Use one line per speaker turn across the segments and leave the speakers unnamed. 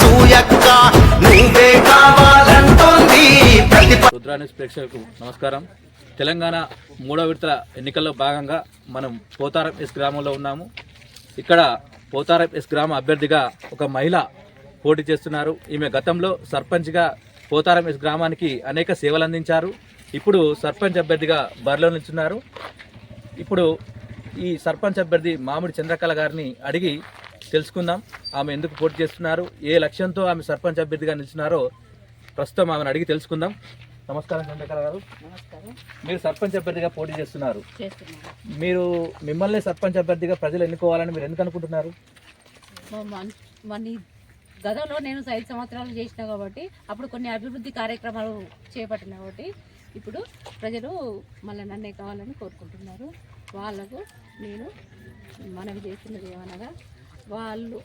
సూయక్క నువ్వే కావాలంటుంది.
ప్రేక్షకులకు నమస్కారం. తెలంగాణ మూడో విడతల ఎన్నికల్లో భాగంగా మనం పోతారం ఎస్ గ్రామంలో ఉన్నాము. ఇక్కడ పోతారం ఎస్ గ్రామ అభ్యర్థిగా ఒక మహిళ పోటీ చేస్తున్నారు. ఈమె గతంలో సర్పంచ్గా పోతారం ఎస్ గ్రామానికి అనేక సేవలు అందించారు. ఇప్పుడు సర్పంచ్ అభ్యర్థిగా బరిలో నిల్చున్నారు. ఇప్పుడు ఈ సర్పంచ్ అభ్యర్థి మామిడి చంద్రకళ గారిని అడిగి తెలుసుకుందాం. ఆమె ఎందుకు పోటీ చేస్తున్నారు? ఏ లక్ష్యంతో ఆమె సర్పంచ్ అభ్యర్థిగా నిలిచినారో ప్రస్తుతం ఆమెను అడిగి తెలుసుకుందాం. నమస్కారం చంద్రకళ గారు.
నమస్కారం.
మీరు సర్పంచ్ అభ్యర్థిగా పోటీ చేస్తున్నారు. మీరు మిమ్మల్ని సర్పంచ్ అభ్యర్థిగా ప్రజలు ఎన్నుకోవాలని మీరు ఎందుకు అనుకుంటున్నారు?
గతంలో నేను ఐదు సంవత్సరాలు చేసిన కాబట్టి అప్పుడు కొన్ని అభివృద్ధి కార్యక్రమాలు చేపట్టిన కాబట్టి ఇప్పుడు ప్రజలు మళ్ళీ నన్నే కావాలని కోరుకుంటున్నారు. వాళ్ళకు నేను మనవి చేస్తున్నది ఏమనగా వాళ్ళు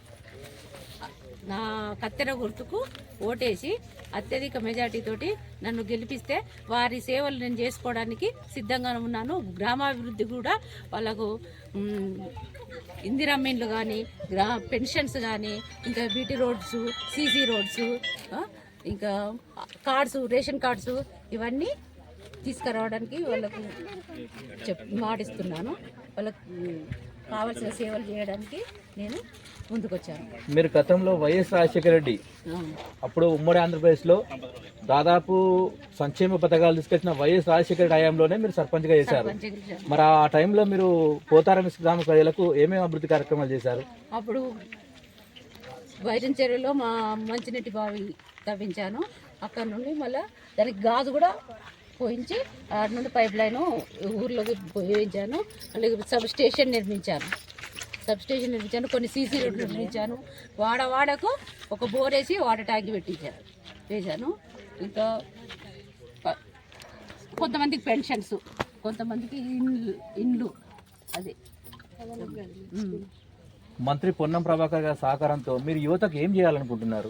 నా కత్తెర గుర్తుకు ఓటేసి అత్యధిక మెజార్టీతోటి నన్ను గెలిపిస్తే వారి సేవలు నేను చేసుకోవడానికి సిద్ధంగా ఉన్నాను. గ్రామాభివృద్ధి కూడా వాళ్ళకు ఇందిరామీన్లు కానీ గ్రా పెన్షన్స్ కానీ ఇంకా బీటీ రోడ్స్ సీసీ రోడ్స్ ఇంకా కార్డ్స్ రేషన్ కార్డ్స్ ఇవన్నీ తీసుకురావడానికి వాళ్ళకు చెప్ మాటిస్తున్నాను వాళ్ళకు కావాల్సిన సేవలు చేయడానికి నేను ముందుకొచ్చాను
మీరు గతంలో వైఎస్ రాజశేఖర రెడ్డి. అప్పుడు ఉమ్మడి ఆంధ్రప్రదేశ్లో దాదాపు సంక్షేమ పథకాలు తీసుకొచ్చిన వైఎస్ రాజశేఖర రెడ్డి హయాంలోనే మీరు సర్పంచ్గా చేశారు. మరి ఆ టైంలో మీరు పోతారం గ్రామ ప్రజలకు ఏమేమి అభివృద్ధి కార్యక్రమాలు చేశారు
అప్పుడు వైరం చెరువులో మా మంచినీటి బావి తవ్వించాను అక్కడ నుండి మళ్ళీ దానికి గాజు కూడా పోయించి ఆడ నుండి పైప్ లైన్ ఊర్లోకి పోయించాను అలాగే సబ్ స్టేషన్ నిర్మించాను. సబ్ స్టేషన్ నిర్మించాను కొన్ని సీసీ రోడ్లు నిర్మించాను. వాడ వాడకు ఒక బోర్ వేసి వాటర్ ట్యాంక్ పెట్టించాను వేశాను. ఇంకా కొంతమందికి పెన్షన్స్ కొంతమందికి ఇండ్లు ఇండ్లు అది.
మంత్రి పొన్నం ప్రభాకర్ గారి సహకారంతో మీరు యువతకు ఏం చేయాలనుకుంటున్నారు?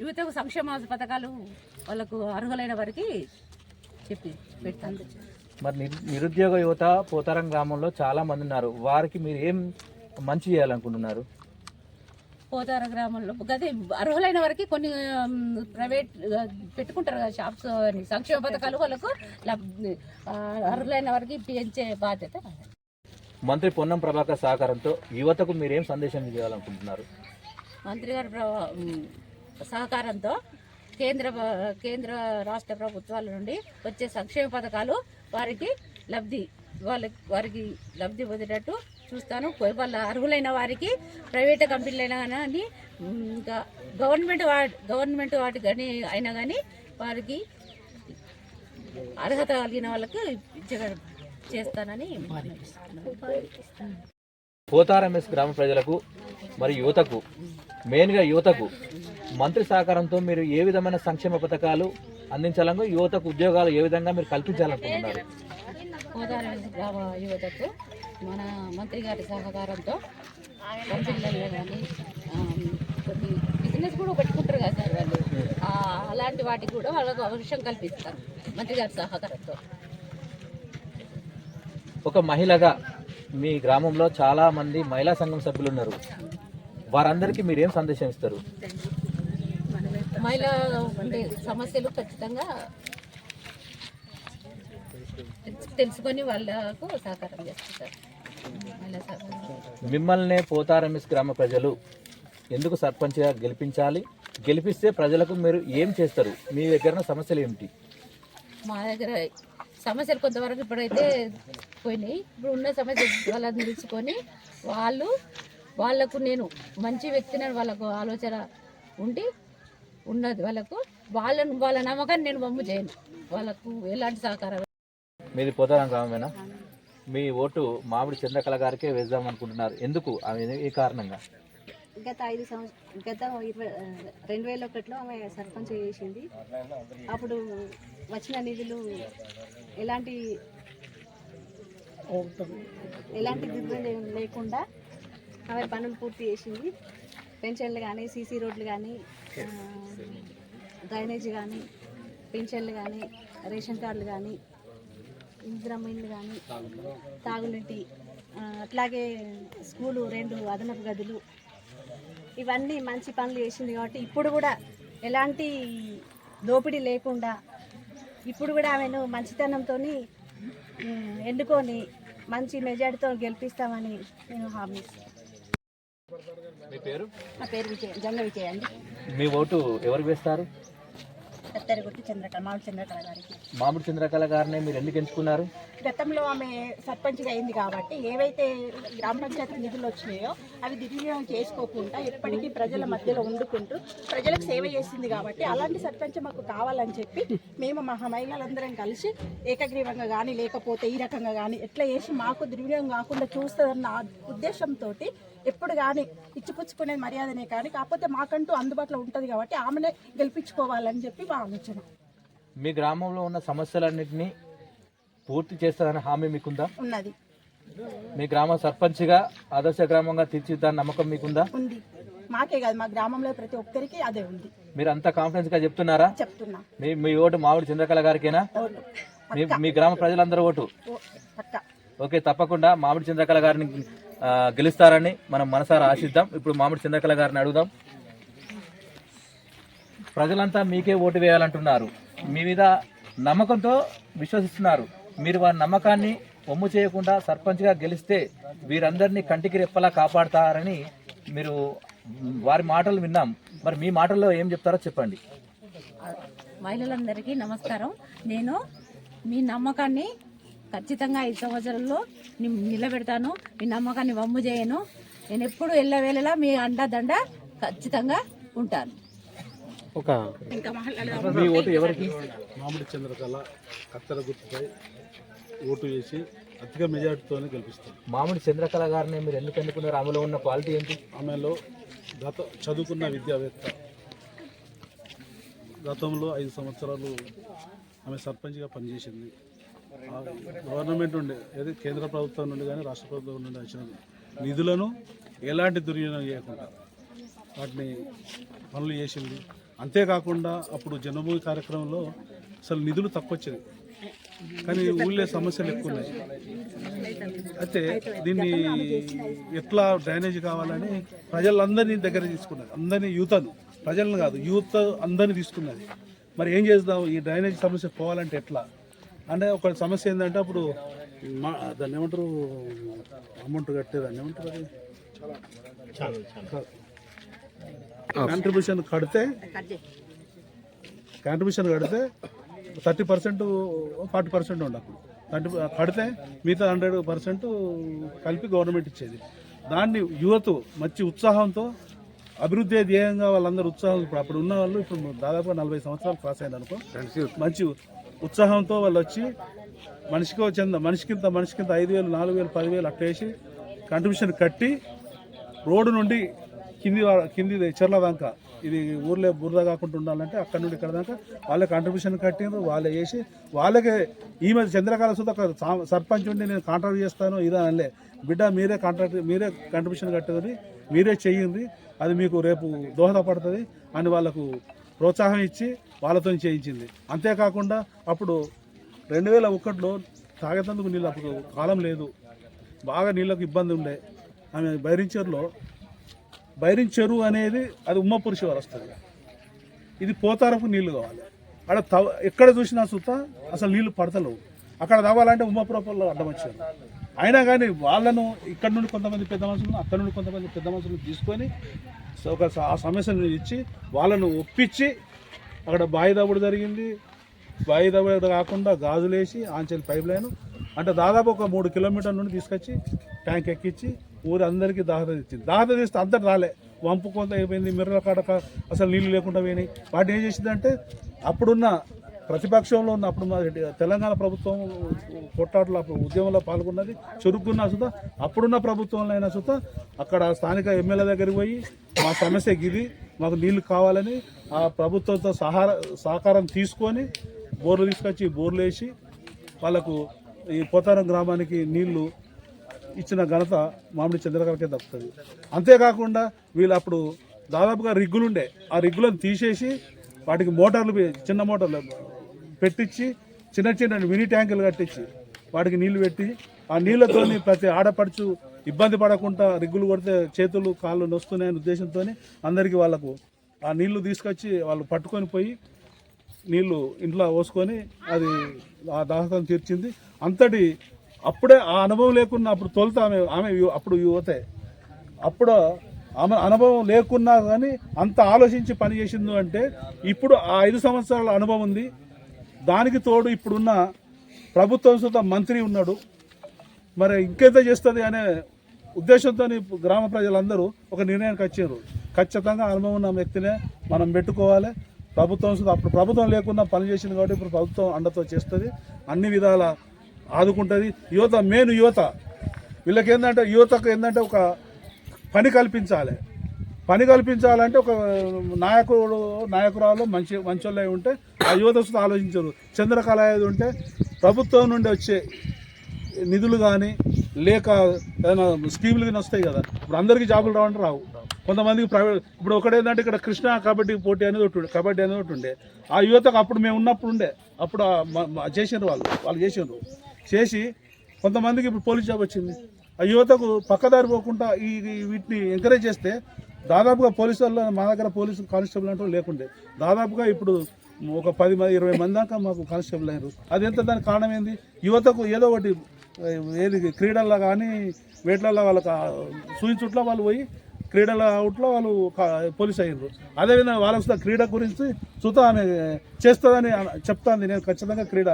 యువతకు సంక్షేమ పథకాలు వాళ్ళకు అర్హులైన వారికి చెప్పి పెడతాను.
మరి నిరు- నిరుద్యోగ యువత పోతారం గ్రామంలో చాలా మంది ఉన్నారు. వారికి మీరు ఏం మంచి చేయాలనుకుంటున్నారు?
పోతార గ్రామంలో గదే అర్హులైన వారికి కొన్ని ప్రైవేట్ పెట్టుకుంటారు కదా షాప్స్ అని. సంక్షేమ పథకాలు వాళ్ళకు అర్హులైన వారికి పెంచే బాధ్యత.
మంత్రి పొన్నం ప్రభాకర్ సహకారంతో యువతకు మీరు ఏం సందేశం చేయాలనుకుంటున్నారు
మంత్రి గారి సహకారంతో కేంద్ర కేంద్ర రాష్ట్ర ప్రభుత్వాల నుండి వచ్చే సంక్షేమ పథకాలు వారికి లబ్ధి వాళ్ళకి వారికి లబ్ధి పొందేటట్టు చూస్తాను. వాళ్ళ అర్హులైన వారికి ప్రైవేట్ కంపెనీలైనా కానీ ఇంకా గవర్నమెంట్ వా గవర్నమెంట్ వాటి కానీ అయినా కానీ వారికి అర్హత కలిగిన వాళ్ళకి చేస్తానని మనవిస్తున్నాను.
పోతారం ఎస్ గ్రామ ప్రజలకు మరి యువతకు మెయిన్గా యువతకు మంత్రి సహకారంతో మీరు ఏ విధమైన సంక్షేమ పథకాలు అందించాలను యువతకు ఉద్యోగాలు ఏ విధంగా మీరు కల్పించాలనుకుంటున్నారు
గోదావరి గ్రామ యువతకు మన మంత్రి గారి సహకారంతో బిజినెస్ కూడా పెట్టుకుంటారు కదా సార్ వాళ్ళు అలాంటి వాటికి కూడా వాళ్ళకు అవకాశం కల్పిస్తారు మంత్రి గారి సహకారంతో
ఒక మహిళగా మీ గ్రామంలో చాలా మంది మహిళా సంఘం సభ్యులు ఉన్నారు వారందరికీ మీరు ఏం సందేశం ఇస్తారు?
మహిళ ఉండే సమస్యలు ఖచ్చితంగా తెలుసుకొని వాళ్ళకు సహకారం చేస్తారు
మిమ్మల్నే పోతారం ఎస్ గ్రామ ప్రజలు ఎందుకు సర్పంచ్గా గెలిపించాలి? గెలిపిస్తే ప్రజలకు మీరు ఏం చేస్తారు? మీ దగ్గర సమస్యలు ఏమిటి?
మా దగ్గర సమస్యలు కొంతవరకు ఇప్పుడైతే పోయినాయి. ఇప్పుడు ఉన్న సమస్య వాళ్ళని తెలుసుకొని వాళ్ళు వాళ్ళకు నేను మంచి వ్యక్తిని వాళ్ళకు ఆలోచన ఉండి ఉన్నది వాళ్ళకు. వాళ్ళను వాళ్ళ నమ్మకాన్ని నేను బొమ్మ చేయను. వాళ్ళకు ఎలాంటి సహకారం?
మీది పోతారం గ్రామమేనా? మీ ఓటు మామిడి చంద్రకళ గారికే వేద్దాం అనుకుంటున్నారు. ఎందుకు? ఈ కారణంగా?
గత ఐదు సంవత్సరం గత ఇరవై రెండు వేల ఒకటిలో ఆమె సర్పంచ్ చేసింది. అప్పుడు వచ్చిన నిధులు ఎలాంటి ఎలాంటి దుర్వినియోగం లేకుండా ఆమె పనులు పూర్తి చేసింది. పెన్షన్లు కానీ సీసీ రోడ్లు కానీ డ్రైనేజ్ కానీ పెన్షన్లు కానీ రేషన్ కార్డులు కానీ ఇంద్రమైన్లు కానీ తాగునీటి అట్లాగే స్కూలు రెండు అదనపు గదులు ఇవన్నీ మంచి పనులు చేసింది కాబట్టి ఇప్పుడు కూడా ఎలాంటి దోపిడీ లేకుండా ఇప్పుడు కూడా ఆమెను మంచితనంతో ఎన్నుకొని మంచి మెజార్టీతో గెలిపిస్తామని నేను హామీ ఇస్తాను
మీ పేరు?
నా పేరు విజయ జంగ విజయ అండి.
మీ ఓటు ఎవరు వేస్తారు?
కత్తెరగుట్టి చంద్రకళ మామిడి చంద్రకళ గారికి.
మామిడి చంద్రకళ గారిని మీరు ఎందుకు ఎంచుకున్నారు?
గతంలో ఆమె సర్పంచ్గా అయింది కాబట్టి ఏవైతే గ్రామ పంచాయతీ నిధులు వచ్చినాయో అవి దుర్వినియోగం చేసుకోకుండా ఎప్పటికీ ప్రజల మధ్యలో వండుకుంటూ ప్రజలకు సేవ చేసింది కాబట్టి అలాంటి సర్పంచ్ మాకు కావాలని చెప్పి మేము మా మహిళలందరం కలిసి ఏకగ్రీవంగా కానీ లేకపోతే ఈ రకంగా కానీ ఎట్లా చేసి మాకు దుర్వినియోగం కాకుండా చూస్తుందన్న ఉద్దేశంతో ఎప్పుడు కానీ ఇచ్చిపుచ్చుకునే మర్యాదనే కానీ కాకపోతే మాకంటూ అందుబాటులో ఉంటుంది కాబట్టి ఆమెనే గెలిపించుకోవాలని చెప్పి మా ఆలోచన.
మీ గ్రామంలో ఉన్న సమస్యలన్నింటినీ పూర్తి చేస్తారని హామీ మీకుందా?
ఉన్నది.
మీ గ్రామ సర్పంచ్గా ఆదర్శ గ్రామంగా తీర్చిద్దాని నమ్మకం మీకుందా?
ఉంది. మాకే కాదు మా గ్రామంలో ప్రతి ఒక్కరికి అదే ఉంది.
మీరు అంత కాన్ఫిడెన్స్గా చెప్తున్నారా?
చెప్తున్నా.
మీ మీ ఓటు మామిడి చంద్రకళ గారికేనా? మీ మీ గ్రామ ప్రజలందరూ ఓటు? ఓకే తప్పకుండా మామిడి చంద్రకళ గారిని గెలుస్తారని మనం మనసారా ఆశిద్దాం. ఇప్పుడు మామిడి చంద్రకళ గారిని అడుగుదాం. ప్రజలంతా మీకే ఓటు వేయాలంటున్నారు. మీ మీద నమ్మకంతో విశ్వసిస్తున్నారు. మీరు వారి నమ్మకాన్ని ఒమ్ము చేయకుండా సర్పంచ్గా గెలిస్తే వీరందరినీ కంటికి రెప్పలా కాపాడతారని మీరు వారి మాటలు విన్నాం. మరి మీ మాటల్లో ఏం చెప్తారో చెప్పండి.
మహిళలందరికీ నమస్కారం. నేను మీ నమ్మకాన్ని ఖచ్చితంగా ఐదు సంవత్సరాల్లో ని- నిలబెడతాను. మీ నమ్మకాన్ని వమ్ము చేయను. నేను ఎప్పుడు ఎల్లవేళలా మీ అండదండ ఖచ్చితంగా ఉంటాను.
మీ ఓటు ఎవరికి?
మామిడి చంద్రకళ కత్తెర గుర్తుపై ఓటు వేసి అధిక మెజార్టీతోనే గెలిపిస్తాం.
మామిడి చంద్రకళ గారిని మీరు ఎందుకు ఎన్నుకున్నారు? ఆమెలో ఉన్న క్వాలిటీ ఏంటి?
ఆమెలో గత చదువుకున్న విద్యావేత్త. గతంలో ఐదు సంవత్సరాలు ఆమె సర్పంచ్గా పనిచేసింది. గవర్నమెంట్ నుండి ఏది కేంద్ర ప్రభుత్వం నుండి కానీ రాష్ట్ర ప్రభుత్వం నుండి వచ్చిన నిధులను ఎలాంటి దుర్వినియోగం చేయకుండా వాటిని పనులు చేసింది. అంతేకాకుండా అప్పుడు జన్మభూమి కార్యక్రమంలో అసలు నిధులు తక్కువ వచ్చేది కానీ ఊళ్ళో సమస్యలు ఎక్కువ ఉన్నాయి అయితే దీన్ని ఎట్లా డ్రైనేజ్ కావాలని ప్రజలందరినీ దగ్గర తీసుకున్నారు. అందరినీ యూతను ప్రజలను కాదు యూత్ అందరినీ తీసుకున్నది మరి ఏం చేద్దాం? ఈ డ్రైనేజ్ సమస్య పోవాలంటే ఎట్లా? అంటే ఒక సమస్య ఏంటంటే అప్పుడు మా దాన్ని ఏమంటారు? అమౌంట్ కట్టేదాన్ని ఏమంటారు అది? కాంట్రిబ్యూషన్ కడితే కాంట్రిబ్యూషన్ కడితే థర్టీ పర్సెంట్ ఫార్టీ పర్సెంట్ ఉండే అప్పుడు. థర్టీ కడితే మిగతా హండ్రెడ్ పర్సెంట్ కలిపి గవర్నమెంట్ ఇచ్చేది. దాన్ని యువత మంచి ఉత్సాహంతో అభివృద్ధి ధ్యేయంగా వాళ్ళందరూ ఉత్సాహం ఇప్పుడు అప్పుడు ఉన్న వాళ్ళు ఇప్పుడు దాదాపు నలభై సంవత్సరాలు క్రాస్ అయింది అనుకో మంచి ఉత్సాహంతో వాళ్ళు వచ్చి మనిషికో చెంద మనిషికింత మనిషికింత ఐదు వేలు నాలుగు వేలు పదివేలు అట్లా వేసి కట్టి రోడ్డు నుండి కింది కింది చెర్ల దాకా ఇది ఊర్లో బురద కాకుండా ఉండాలంటే అక్కడ నుండి ఇక్కడ దాకా వాళ్ళే కాంట్రిబ్యూషన్ కట్టిండ్రు వాళ్ళే చేసి వాళ్ళకే ఈమె చంద్రకాల సుధా ఒక సర్పంచ్ ఉండి నేను కాంట్రాక్ట్ చేస్తాను ఇదా అనలే. బిడ్డ మీరే కాంట్రాక్ట్ మీరే కాంట్రిబ్యూషన్ కట్టేది మీరే చేయండి అది మీకు రేపు దోహదపడుతుంది అని వాళ్ళకు ప్రోత్సాహం ఇచ్చి వాళ్ళతో చేయించింది. అంతేకాకుండా అప్పుడు రెండు వేల ఒకటిలో తాగేటందుకు నీళ్ళు అప్పుడు కాలం లేదు. బాగా నీళ్ళకు ఇబ్బంది ఉండే. ఆమె బైరించెరులో బైరిన్ చెరువు అనేది అది ఉమ్మపూర్ శివారు వస్తుంది ఇది పోతారపు నీళ్ళు కావాలి. అక్కడ తవ ఎక్కడ చూసినా సుత అసలు నీళ్ళు పడతలేవు. అక్కడ తవ్వాలంటే ఉమ్మపురపల్లో అడ్డం వచ్చారు అయినా కానీ వాళ్ళను ఇక్కడ నుండి కొంతమంది పెద్ద మనుషులను అక్కడ నుండి కొంతమంది పెద్ద మనుషులను తీసుకొని ఒక స- ఆ సమస్యను ఇచ్చి వాళ్ళను ఒప్పించి అక్కడ బాయి దవ్వుడు జరిగింది. బాయి దవ్వుడు కాకుండా గాజులేసి ఆంచెల్ పైప్ లైన్ అంటే దాదాపు ఒక మూడు కిలోమీటర్ల నుండి తీసుకొచ్చి ట్యాంక్ ఎక్కించి ఊరు అందరికీ దాహత ఇచ్చింది దాహత తీస్తే అందరు రాలే. వంపు కొంత అయిపోయింది మిర్రల కాడ అసలు నీళ్ళు లేకుండా పోయినాయి. వాటి ఏం చేసిందంటే అప్పుడున్న ప్రతిపక్షంలో ఉన్న అప్పుడు మా తెలంగాణ ప్రభుత్వం కొట్లాటలో అప్పుడు ఉద్యమంలో పాల్గొన్నది చురుకున్న సుత అప్పుడున్న ప్రభుత్వంలో అయినా సుత అక్కడ స్థానిక ఎమ్మెల్యే దగ్గరికి పోయి మా సమస్య గిది మాకు నీళ్ళు కావాలని ఆ ప్రభుత్వంతో సహార సహకారం తీసుకొని బోర్లు తీసుకొచ్చి బోర్లు వేసి వాళ్ళకు ఈ పోతారం గ్రామానికి నీళ్ళు ఇచ్చిన ఘనత మామిడి చంద్రకరకే దక్కుతుంది. అంతేకాకుండా వీళ్ళు అప్పుడు దాదాపుగా రిగ్గులుండే ఆ రిగ్గులను తీసేసి వాటికి మోటార్లు చిన్న మోటార్లు పెట్టించి చిన్న చిన్న మినీ ట్యాంకులు కట్టించి వాటికి నీళ్ళు పెట్టి ఆ నీళ్ళతో ప్రతి ఆడపడుచు ఇబ్బంది పడకుండా రిగ్గులు కొడితే చేతులు కాళ్ళు నొస్తున్నాయనే ఉద్దేశంతో అందరికీ వాళ్ళకు ఆ నీళ్ళు తీసుకొచ్చి వాళ్ళు పట్టుకొని పోయి నీళ్ళు ఇంట్లో పోసుకొని అది ఆ దాహకం తీర్చింది. అంతటి అప్పుడే ఆ అనుభవం లేకున్నా అప్పుడు తొలుత ఆమె ఆమె అప్పుడు యువతే. అప్పుడు ఆమె అనుభవం లేకున్నా కానీ అంత ఆలోచించి పని చేసింది అంటే ఇప్పుడు ఆ ఐదు సంవత్సరాల అనుభవం ఉంది. దానికి తోడు ఇప్పుడున్న ప్రభుత్వం సుత మంత్రి ఉన్నాడు. మరి ఇంకెంత చేస్తుంది అనే ఉద్దేశంతో గ్రామ ప్రజలందరూ ఒక నిర్ణయానికి వచ్చారు. ఖచ్చితంగా అనుభవం ఉన్న వ్యక్తినే మనం పెట్టుకోవాలి. ప్రభుత్వం అప్పుడు ప్రభుత్వం లేకుండా పని చేసింది కాబట్టి ఇప్పుడు ప్రభుత్వం అండతో చేస్తుంది. అన్ని విధాల ఆదుకుంటుంది. యువత మెయిన్ యువత. వీళ్ళకి ఏంటంటే యువతకు ఏంటంటే ఒక పని కల్పించాలి. పని కల్పించాలంటే ఒక నాయకుడు నాయకురాలు మంచి మంచోళ్ళై ఉంటే ఆ యువత ఆలోచించరు. చంద్రకళ అనేది ఉంటే ప్రభుత్వం నుండి వచ్చే నిధులు కానీ లేక ఏదైనా స్కీములు కానీ వస్తాయి కదా. ఇప్పుడు అందరికీ జాబులు రావంటే రావు. కొంతమందికి ప్రైవేట్ ఇప్పుడు ఒకటేంటంటే ఇక్కడ కృష్ణ కబడ్డీ పోటీ అనేది ఒకటి ఉండే కబడ్డీ అనేది ఒకటి ఉండే. ఆ యువతకు అప్పుడు మేము ఉన్నప్పుడు ఉండే. అప్పుడు ఆ చేసిండ్రు వాళ్ళు వాళ్ళు చేసిండ్రు చేసి కొంతమందికి ఇప్పుడు పోలీస్ జాబ్ వచ్చింది. ఆ యువతకు పక్కదారి పోకుండా ఈ వీటిని ఎంకరేజ్ చేస్తే దాదాపుగా పోలీసు వాళ్ళు మా దగ్గర పోలీసు కానిస్టేబుల్ అంటూ లేకుండే. దాదాపుగా ఇప్పుడు ఒక పది మంది ఇరవై మంది దాకా మాకు కానిస్టేబుల్ అయ్యారు. అది ఎంత దానికి కారణం ఏంది? యువతకు ఏదో ఒకటి ఏది క్రీడల్లో కానీ వేట్లలో వాళ్ళకి సూచించుట్లో వాళ్ళు పోయి క్రీడల అవుట్లో వాళ్ళు పోలీస్ అయ్యారు. అదేవిధంగా వాళ్ళకు క్రీడ గురించి చూతా ఆమె చేస్తుందని చెప్తాంది. నేను ఖచ్చితంగా క్రీడ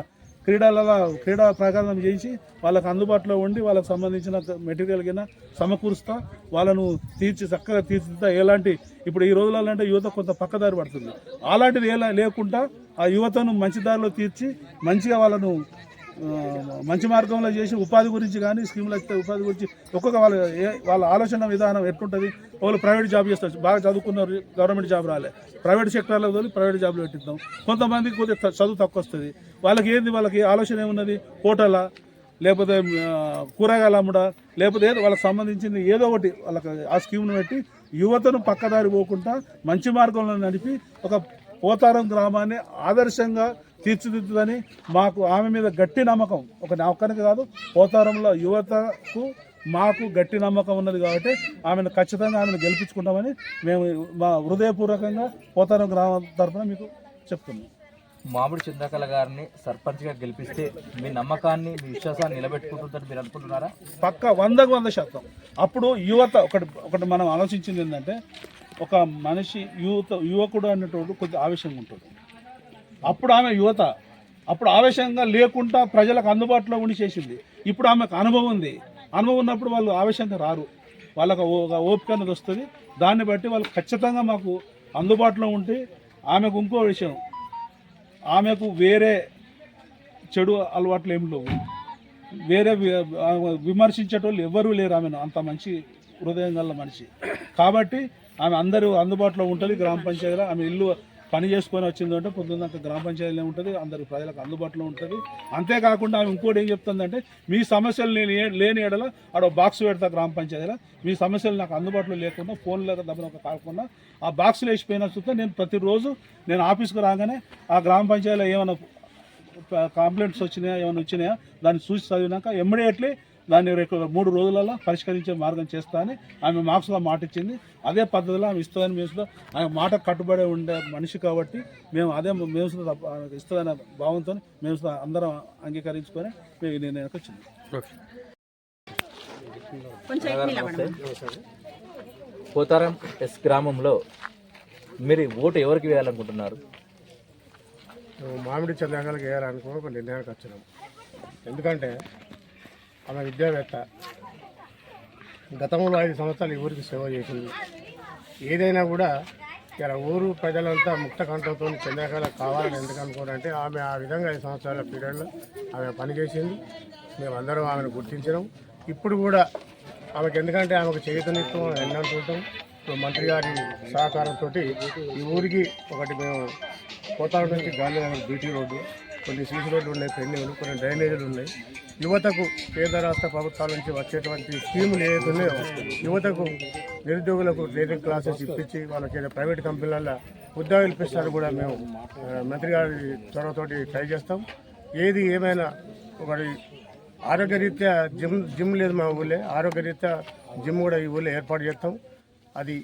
క్రీడలలో క్రీడా ప్రకారం చేసి వాళ్ళకి అందుబాటులో ఉండి వాళ్ళకి సంబంధించిన మెటీరియల్ కింద సమకూరుస్తా వాళ్ళను తీర్చి చక్కగా తీర్చిదిద్దా ఎలాంటి ఇప్పుడు ఈ రోజులలో అంటే యువత కొంత పక్కదారి పడుతుంది. అలాంటిది ఎలా లేకుండా ఆ యువతను మంచి దారిలో తీర్చి మంచిగా వాళ్ళను మంచి మార్గంలో చేసి ఉపాధి గురించి కానీ స్కీములు వస్తే ఉపాధి గురించి ఒక్కొక్క వాళ్ళ ఏ- వాళ్ళ ఆలోచన విధానం ఎట్లుంటుంది? వాళ్ళు ప్రైవేట్ జాబ్ చేస్తారు బాగా చదువుకున్నారు గవర్నమెంట్ జాబ్ రాలే. ప్రైవేట్ సెక్టర్లో వదిలి ప్రైవేట్ జాబ్లు పెట్టిద్దాం. కొంతమందికి కొద్దిగా చదువు తక్కువ వస్తుంది వాళ్ళకి ఏంది వాళ్ళకి ఆలోచన ఏమున్నది? హోటలా? లేకపోతే ఆ, కూరగాయలు అమ్ముడా? లేకపోతే ఏదో వాళ్ళకి సంబంధించింది ఏదో ఒకటి వాళ్ళకి ఆ స్కీమ్ను పెట్టి యువతను పక్కదారి పోకుండా మంచి మార్గంలో నడిపి ఒక పోతారం గ్రామాన్ని ఆదర్శంగా తీర్చిదిద్దుదని మాకు ఆమె మీద గట్టి నమ్మకం. ఒక ఒక్కరికి కాదు పోతారంలో యువతకు మాకు గట్టి నమ్మకం ఉన్నది కాబట్టి ఆమెను ఖచ్చితంగా ఆమెను గెలిపించుకుంటామని మేము మా హృదయపూర్వకంగా పోతారం గ్రామం తరఫున మీకు చెప్తున్నాం.
మామిడి చంద్రకళ గారిని సర్పంచ్గా గెలిపిస్తే మీ నమ్మకాన్ని మీ విశ్వాసాన్ని నిలబెట్టుకుంటుందని మీరు అనుకుంటున్నారా?
పక్క వందకు వంద శాతం. అప్పుడు యువత ఒకటి ఒకటి మనం ఆలోచించింది ఏంటంటే ఒక మనిషి యువత యువకుడు అనేటోడు కొద్దిగా ఆవేశంగా ఉంటాడు. అప్పుడు ఆమె యువత అప్పుడు ఆవేశంగా లేకుండా ప్రజలకు అందుబాటులో ఉండి చేసింది. ఇప్పుడు ఆమెకు అనుభవం ఉంది. అనుభవం ఉన్నప్పుడు వాళ్ళు ఆవేశంగా రారు. వాళ్ళకు ఒక ఓపిక అనేది వస్తుంది. దాన్ని బట్టి వాళ్ళు ఖచ్చితంగా మాకు అందుబాటులో ఉంటే ఆమెకు ఇంకో విషయం. ఆమెకు వేరే చెడు అలవాట్లు ఏమి లేవు. వేరే విమర్శించేటోళ్ళు ఎవ్వరూ లేరు ఆమెను. అంత మంచి హృదయం గల మనిషి. కాబట్టి ఆమె అందరూ అందుబాటులో ఉంటుంది గ్రామ పంచాయతీలో. ఆమె ఇల్లు పని చేసుకొని వచ్చింది అంటే పొద్దున్న గ్రామ పంచాయతీలో ఉంటుంది అందరు ప్రజలకు అందుబాటులో ఉంటుంది. అంతేకాకుండా ఆమె ఇంకోటి ఏం చెప్తుందంటే మీ సమస్యలు నేను ఏ- లేని ఎడల ఆడ బాక్స్ పెడతా గ్రామ పంచాయతీలో. మీ సమస్యలు నాకు అందుబాటులో లేకుండా ఫోన్లో దబ్బన ఒక కాకుండా ఆ బాక్స్లో వేసిపోయిన చూస్తే నేను ప్రతిరోజు నేను ఆఫీస్కి రాగానే ఆ గ్రామ పంచాయతీలో ఏమైనా కంప్లైంట్స్ వచ్చినాయా ఏమైనా వచ్చినాయా దాన్ని చూసి చదివినాక ఇమ్మీడియట్లీ దాన్ని రేపు మూడు రోజులలో పరిష్కరించే మార్గం చేస్తా అని ఆమె మార్క్స్గా మాట ఇచ్చింది. అదే పద్ధతిలో ఆమె ఇస్తుందని మేము ఆమె మాట కట్టుబడి ఉండే మనిషి కాబట్టి మేము అదే మేము ఇస్తుందనే భావంతో మేము అందరం అంగీకరించుకొని మేము ఈ నిర్ణయానికి వచ్చింది.
పోతారం ఎస్ గ్రామంలో మీరు ఓటు ఎవరికి వేయాలనుకుంటున్నారు?
మేము మామిడి చంద్రకాయలకు వేయాలనుకుని ఒక నిర్ణయానికి వచ్చినాం. ఎందుకంటే ఆమె విద్యావేత్త గతంలో ఐదు సంవత్సరాలు ఈ ఊరికి సేవ చేసింది. ఏదైనా కూడా ఇలా ఊరు ప్రజలంతా ముక్త కంఠంతో చంద్రకళ కావాలని ఎందుకు అనుకోరంటే ఆమె ఆ విధంగా ఐదు సంవత్సరాల పీరియడ్లో ఆమె పనిచేసింది మేమందరం ఆమెను గుర్తించడం ఇప్పుడు కూడా ఆమెకు ఎందుకంటే ఆమెకు చైతన్యత్వం ఎన్నంటుంటాం ఇప్పుడు మంత్రి గారి సహకారంతో ఈ ఊరికి ఒకటి మేము కోతాడు నుంచి గాంధీనగర్ బీటీ రోడ్డు కొన్ని సీసీ రోడ్లు ఉన్నాయి పెండింగ్లు కొన్ని డ్రైనేజీలు ఉన్నాయి. యువతకు కేంద్ర రాష్ట్ర ప్రభుత్వాల నుంచి వచ్చేటువంటి స్కీములు ఏవైతే ఉన్నాయో యువతకు నిరుద్యోగులకు ట్రైనింగ్ క్లాసెస్ ఇప్పించి వాళ్ళకి ఏదో ప్రైవేట్ కంపెనీలలో ఉద్యోగాలు ఇప్పిస్తారు కూడా మేము మంత్రి గారి చొరవతోటి ట్రై చేస్తాం. ఏది ఏమైనా ఒకటి ఆరోగ్యరీత్యా జిమ్ జిమ్ లేదు మా ఊళ్ళో ఆరోగ్యరీత్యా జిమ్ కూడా ఈ ఊళ్ళో ఏర్పాటు చేస్తాం. అది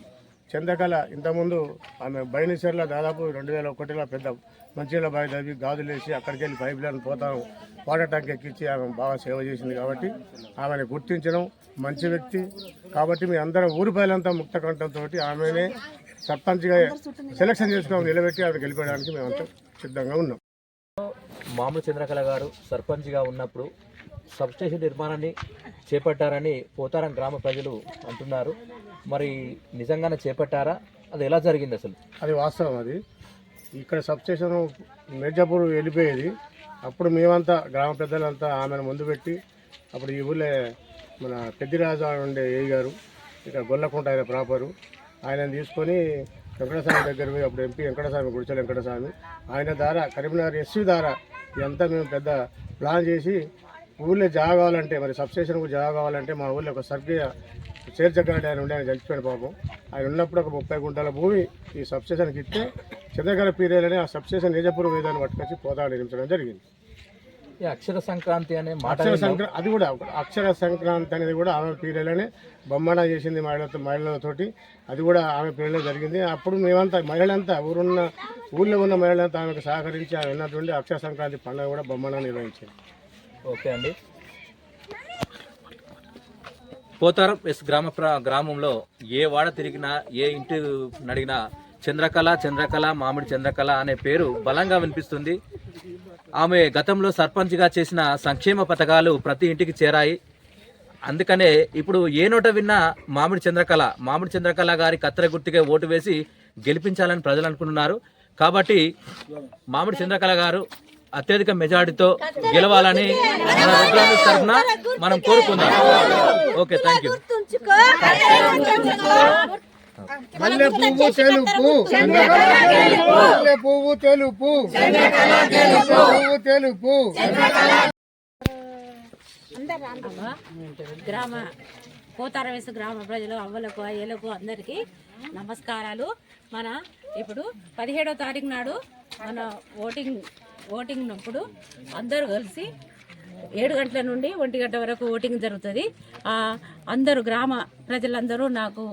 చంద్రకళ ఇంతకుముందు ఆమె బయలుసేరులో దాదాపు రెండు వేల ఒకటిలో పెద్ద మంచిగా బావి తవ్వి గాజులు వేసి అక్కడికి వెళ్ళి పైప్ లైన్ పోతాం వాటర్ ట్యాంక్ ఎక్కించి ఆమె బాగా సేవ చేసింది కాబట్టి ఆమెను గుర్తించడం మంచి వ్యక్తి. కాబట్టి మీ అందరం ఊరి ప్రజలంతా ముక్త కంఠంతో ఆమెనే సర్పంచ్గా సెలక్షన్ చేసుకొని నిలబెట్టి ఆమె గెలిపేయడానికి మేమంతా సిద్ధంగా ఉన్నాం.
మామూలు చంద్రకళ గారు సర్పంచ్గా ఉన్నప్పుడు సబ్స్టేషన్ నిర్మాణాన్ని చేపట్టారని పోతారం గ్రామ ప్రజలు అంటున్నారు. మరి నిజంగానే చేపట్టారా? అది ఎలా జరిగింది అసలు?
అది వాస్తవం అది. ఇక్కడ సబ్స్టేషన్ మిర్జాపూర్ వెళ్ళిపోయేది. అప్పుడు మేమంతా గ్రామ పెద్దలంతా ఆమెను ముందు పెట్టి అప్పుడు ఈ ఊళ్ళో మన పెద్దిరాజు అని ఉండే ఏ గారు ఇక్కడ గొల్లకుంట ఆయన ప్రాపరు. ఆయన తీసుకొని వెంకటస్వామి దగ్గర పోయి అప్పుడు ఎంపీ వెంకటస్వామి గుడిచల వెంకటస్వామి. ఆయన ద్వారా కరీంనగర్ ఎస్సీ ద్వారా ఇదంతా మేము పెద్ద ప్లాన్ చేసి ఊళ్ళో జాగా కావాలంటే మరి సబ్స్టేషన్కు జాగా కావాలంటే మా ఊళ్ళో ఒక సర్గీయ చేర్చగడ్డ ఆయన ఉండే ఆయన చచ్చిపోయాడు పాపం. ఆయన ఉన్నప్పుడు ఒక ముప్పై గుంటల భూమి ఈ సబ్స్టేషన్కి ఇస్తే చంద్రకళ పీరియడ్ని ఆ సబ్స్టేషన్ నిజపురం వేదాన్ని పట్టుకొచ్చి పోతాడు నిర్మించడం జరిగింది.
ఈ అక్షర సంక్రాంతి అనే మాట
అక్షర సంక్రాంతి అది కూడా అక్షర సంక్రాంతి అనేది కూడా ఆమె పీరియడ్లోనే బొమ్మన చేసింది మహిళలతో మహిళలతోటి. అది కూడా ఆమె పీరియడ్లో జరిగింది. అప్పుడు మేమంతా మహిళలంతా ఊరున్న ఊళ్ళో ఉన్న మహిళలంతా ఆమెకు సహకరించి ఆమె ఉన్నటువంటి అక్షర సంక్రాంతి పండుగ కూడా బొమ్మన నిర్వహించింది
ఓకే అండి. పోతారం ఎస్ గ్రామ ప్ర- గ్రామంలో ఏ వాడ తిరిగినా ఏ ఇంటి నడిగినా చంద్రకళ చంద్రకళ మామిడి చంద్రకళ అనే పేరు బలంగా వినిపిస్తుంది. ఆమె గతంలో సర్పంచ్గా చేసిన సంక్షేమ పథకాలు ప్రతి ఇంటికి చేరాయి. అందుకనే ఇప్పుడు ఏ నోట విన్నా మామిడి చంద్రకళ మామిడి చంద్రకళ గారి కత్తెర గుర్తుకే ఓటు వేసి గెలిపించాలని ప్రజలు అనుకుంటున్నారు. కాబట్టి మామిడి చంద్రకళ గారు అత్యధిక మెజారిటీతో గెలవాలని మన రుద్రాంధ్ర తరఫున మనం కోరుకుందాం. Okay thank you.
మల్లె పువ్వు తెలుపు. మల్లె పువ్వు తెలుపు. పువ్వు తెలుపు.
గ్రామ పోతారవేసు గ్రామ ప్రజలు అవ్వలకు అయ్యలకు అందరికీ నమస్కారాలు. మన ఇప్పుడు పదిహేడో తారీఖు నాడు మన ఓటింగ్ ఓటింగ్ ఉన్నప్పుడు అందరూ కలిసి ఏడు గంటల నుండి ఒంటి గంట వరకు ఓటింగ్ జరుగుతుంది. అందరూ గ్రామ ప్రజలందరూ నాకు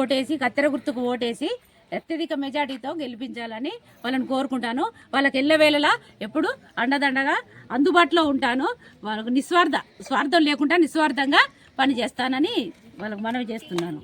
ఓటేసి కత్తెర గుర్తుకు ఓటేసి అత్యధిక మెజార్టీతో గెలిపించాలని వాళ్ళని కోరుకుంటాను. వాళ్ళకి ఎల్లవేళలా ఎప్పుడు అండదండగా అందుబాటులో ఉంటాను. వాళ్ళకు నిస్వార్థ స్వార్థం లేకుండా నిస్వార్థంగా పని చేస్తానని వాళ్ళకు మనవి చేస్తున్నాను.